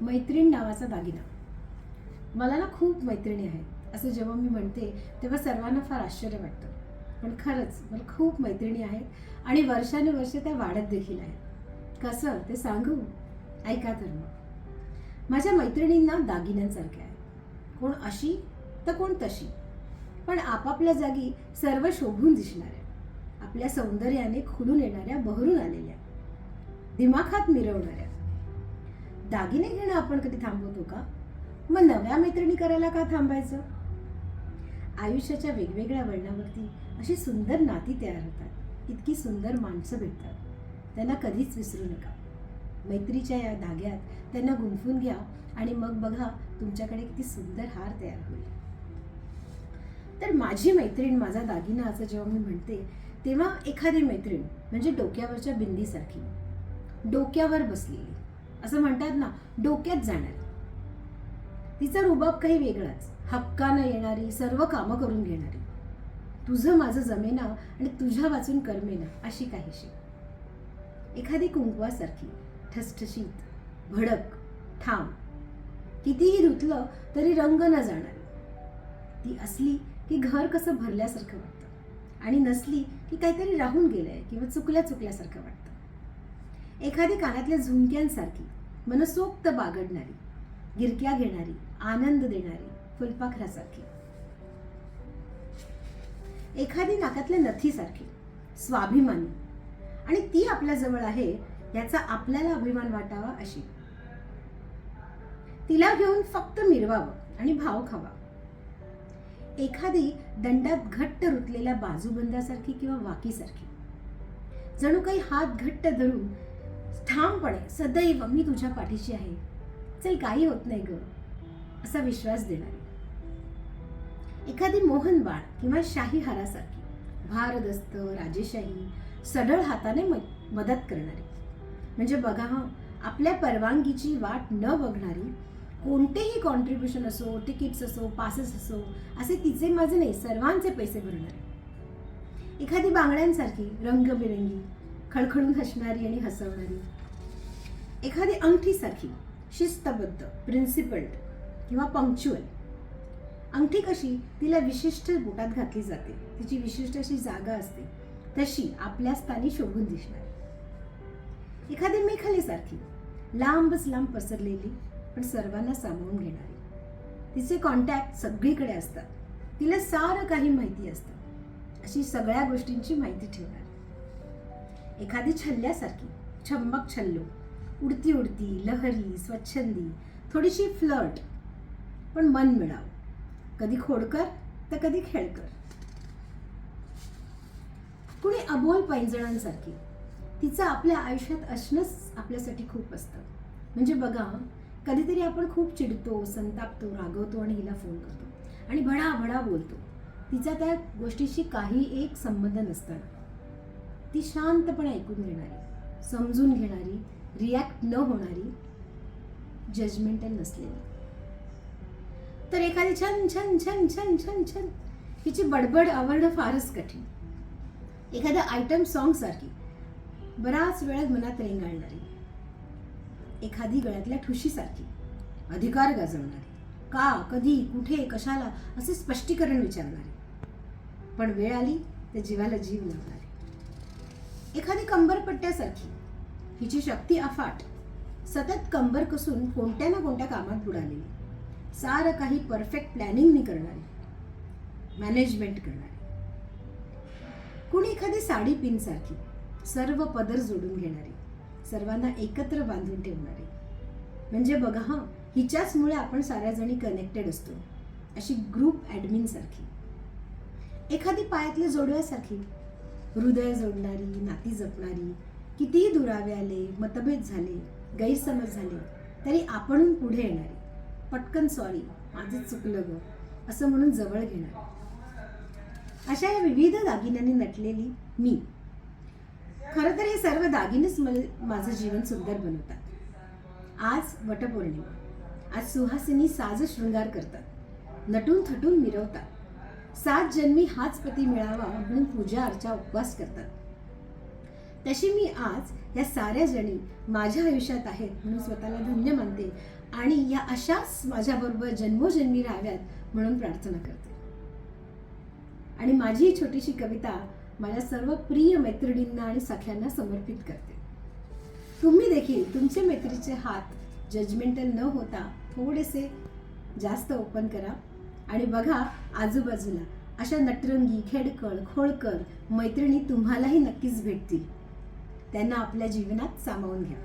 मैत्रीण नावाचा दागिना. मला ना खूप मैत्रिणी आहेत. असं जेव्हा मी म्हणते तेव्हा सर्वांना फार आश्चर्य वाटतं. पण खरंच मला खूप मैत्रिणी आहेत आणि वर्षानुवर्षे त्या वाढत देखील आहेत. कसं ते सांगू? ऐका तर मग. माझ्या मैत्रिणींना दागिन्यांसारख्या आहे कोण अशी तर कोण तशी. पण आपापल्या जागी सर्व शोभून दिसणाऱ्या आपल्या सौंदर्याने खुलून येणाऱ्या बहरून आलेल्या दिमाखात मिरवणाऱ्या दागिने घेणं आपण कधी थांबवतो का? मग नव्या मैत्रिणी करायला का थांबायचं? आयुष्याच्या वेगवेगळ्या वळणावरती अशी सुंदर नाती तयार होतात. इतकी सुंदर माणसं भेटतात. त्यांना कधीच विसरू नका. मैत्रीच्या या धाग्यात त्यांना गुंफून घ्या आणि मग बघा तुमच्याकडे किती सुंदर हार तयार होईल. तर माझी मैत्रीण माझा दागिना असं जेव्हा मी म्हणते तेव्हा एखादी मैत्रीण म्हणजे डोक्यावरच्या बिंदीसारखी डोक्यावर बसलेली. असं म्हणतात ना डोक्यात जाणार. तिचा रुबाब काही वेगळाच. हक्कानं येणारी सर्व कामं करून घेणारी. तुझं माझं जमेना आणि तुझ्या वाचून करमेना अशी काहीशी. एखादी कुंकवासारखी ठसठशीत भडक ठाम. कितीही धुतलं तरी रंग न जाणार. ती असली की घर कसं भरल्यासारखं वाटतं. आणि नसली की काहीतरी राहून गेलंय किंवा चुकल्या चुकल्यासारखं वाटतं. एखादी कानातल्या झुमक्यांसारखी मनसोक्त बागडणारी गिरक्या घेणारी आनंद देणारी फुलपाखरासारखी. एखादी नाकातल्या नथीसारखी स्वाभिमानी. आणि ती आपल्या जवळ आहे याचा आपल्याला अभिमान वाटावा अशी. तिला घेऊन फक्त मिरवावं आणि भाव खावा. एखादी दंडात घट्ट रुतलेल्या बाजूबंदासारखी किंवा वाकीसारखी. जणू काही हात घट्ट धरून ठामपणे सदैव मी तुझ्या पाठीशी आहे. चल काही होत नाही ग असा विश्वास देणारी. एखादी मोहन बाळ किंवा शाही हारासारखी भारदस्त राजेशाही सढळ हाताने मदत करणारी. म्हणजे बघा हा आपल्या परवानगीची वाट न बघणारी कोणतेही कॉन्ट्रीब्युशन असो तिकीट्स असो पासेस असो असे तिचे माझे नाही सर्वांचे पैसे भरणारे. एखादी बांगड्यांसारखी रंगबिरंगी खळखळून हसणारी आणि हसवणारी. एखादी अंगठीसारखी शिस्तबद्ध प्रिन्सिपल्ड किंवा पंक्च्युअल अंगठी कशी तिला विशिष्ट बोटात घातली जाते. तिची विशिष्ट अशी जागा असते. तशी आपल्या स्थानी शोभून दिसणार. एखादी मेखलेसारखी लांबच लांब पसरलेली पण सर्वांना सामावून घेणारी. तिचे कॉन्टॅक्ट सगळीकडे असतात. तिला सारं काही माहिती असतं. अशी सगळ्या गोष्टींची माहिती ठेवणार. एखादी छल्ल्यासारखी छम्मक छल्लो उडती उडती लहरी स्वच्छंदी थोडीशी फ्लर्ट पण मन मिळाव. कधी खोडकर तर कधी खेळकर. कुणी अबोल पैंजणांसारखी तिचं आपल्या आयुष्यात असणंच आपल्यासाठी खूप असतं. म्हणजे बघा कधीतरी आपण खूप चिडतो संतापतो रागवतो आणि हिला फोन करतो. आणि भडाभडा बोलतो. तिचा त्या गोष्टीशी काही एक संबंध नसताना. ती शांतपणे ऐकून घेणारी समजून घेणारी रिॲक्ट न होणारी जजमेंटल नसलेली. तर एखादी छन छन छन छन छन छन हिची बडबड आवडणं फारच कठीण. एखाद्या आयटम सॉन्ग सारखी बराच वेळात मनात रेंगाळणारी एखादी गळ्यातल्या ठुशीसारखी अधिकार गाजवणारी. का कधी कुठे कशाला असे स्पष्टीकरण विचारणारे. पण वेळ आली तर जीवाला जीव लावणारे. कंबरपट्ट्यासारखी. हिची शक्ती अफाट. सतत कंबर कसून कोणत्या ना कोणत्या कामात बुडालेली. सारं काही परफेक्ट प्लॅनिंगनी करणारी. मॅनेजमेंट करणारी. कुणी एखादी साडी पिनसारखी सर्व पदर जोडून घेणारी सर्वांना एकत्र बांधून ठेवणारी. म्हणजे बघा हा हिच्याचमुळे आपण साऱ्या जणी कनेक्टेड असतो. अशी ग्रुप ॲडमिनसारखी एखादी पायातल्या जोडव्यासारखी हृदय जोडणारी नाती जपणारी कितीही दुरावे आले मतभेद झाले गैरसमज झाले तरी आपण पुढे येणारी. पटकन सॉरी माझं चुकलं ग असं म्हणून जवळ घेणार. अशा या विविध दागिन्यांनी नटलेली मी. खरं तर हे सर्व दागिनेच माझं जीवन सुंदर बनवतात. आज वटपौर्णिमा. आज सुहासिनी साज शृंगार करतात. नटून थटून मिरवतात. सात जन्मी हाच पती मिळावा म्हणून पूजा अर्चा उपवास करतात. तशी मी आज या साऱ्या जणी माझ्या आयुष्यात आहेत म्हणून स्वतःला धन्य मानते आणि या अशाच माझ्याबरोबर जन्मोजन्मी राहाव्यात म्हणून प्रार्थना करते. आणि माझी ही छोटीशी कविता माझ्या सर्व प्रिय मैत्रिणींना आणि सख्यांना समर्पित करते. तुम्ही देखील तुमचे मैत्रीचे हात जजमेंटल न होता थोडेसे जास्त ओपन करा. आणि बघा आजूबाजूला अशा नटरंगी खेडकळ खोळकर मैत्रिणी तुम्हालाही नक्कीच भेटतील. त्यांना आपल्या जीवनात सामावून घ्या.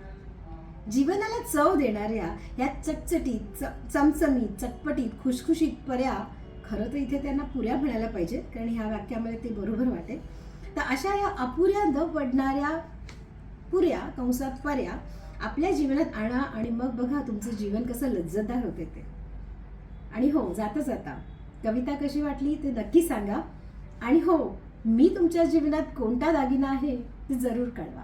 जीवनाला चव देणाऱ्या या चटचटीत चमचमीत चटपटीत खुशखुशीत पर्या खरं तर इथे त्यांना पुऱ्या म्हणायला पाहिजेत कारण ह्या वाक्यामध्ये ते बरोबर वाटेल. तर अशा या अपुऱ्या न पडणाऱ्या पुऱ्या कंसात पर्या आपल्या जीवनात आणा आणि मग बघा तुमचं जीवन कसं लज्जतदार होते ते. आणि हो जाता जाता. कविता कशी वाटली ते नक्की सांगा. आणि हो मी तुमच्या जीवनात कोणता दागिना आहे ते जरूर कळवा.